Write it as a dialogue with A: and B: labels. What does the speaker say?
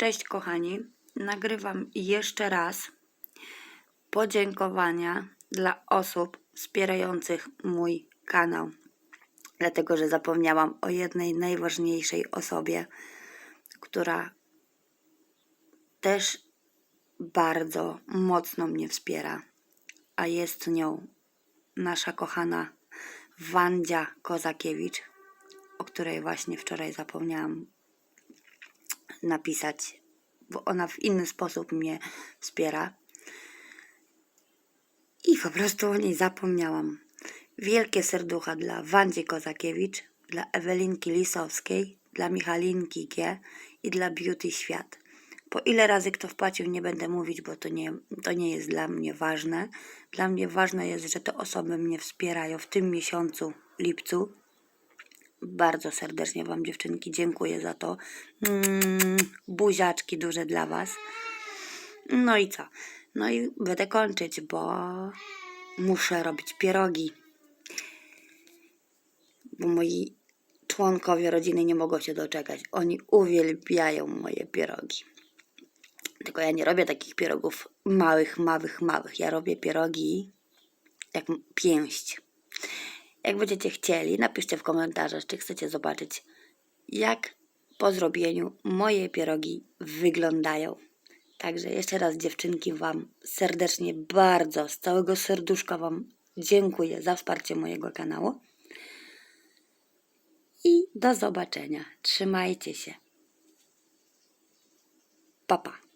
A: Cześć kochani, nagrywam jeszcze raz podziękowania dla osób wspierających mój kanał. Dlatego, że zapomniałam o jednej najważniejszej osobie, która też bardzo mocno mnie wspiera, a jest nią nasza kochana Wandzia Kozakiewicz, o której właśnie wczoraj zapomniałam napisać, bo ona w inny sposób mnie wspiera. I po prostu o niej zapomniałam. Wielkie serducha dla Wandzi Kozakiewicz, dla Ewelinki Lisowskiej, dla Michalinki G i dla Beauty Świat. Po ile razy kto wpłacił, nie będę mówić, bo to nie, to nie jest dla mnie ważne. Dla mnie ważne jest, że te osoby mnie wspierają w tym miesiącu, lipcu. Bardzo serdecznie Wam dziewczynki dziękuję za to. Mm, buziaczki duże dla Was. No i co? No i będę kończyć, bo muszę robić pierogi. Bo moi członkowie rodziny nie mogą się doczekać. Oni uwielbiają moje pierogi. Tylko ja nie robię takich pierogów małych, małych, małych. Ja robię pierogi jak pięść. Jak będziecie chcieli, napiszcie w komentarzach, czy chcecie zobaczyć, jak po zrobieniu moje pierogi wyglądają. Także jeszcze raz dziewczynki Wam serdecznie, bardzo, z całego serduszka Wam dziękuję za wsparcie mojego kanału. I do zobaczenia. Trzymajcie się. Pa, pa.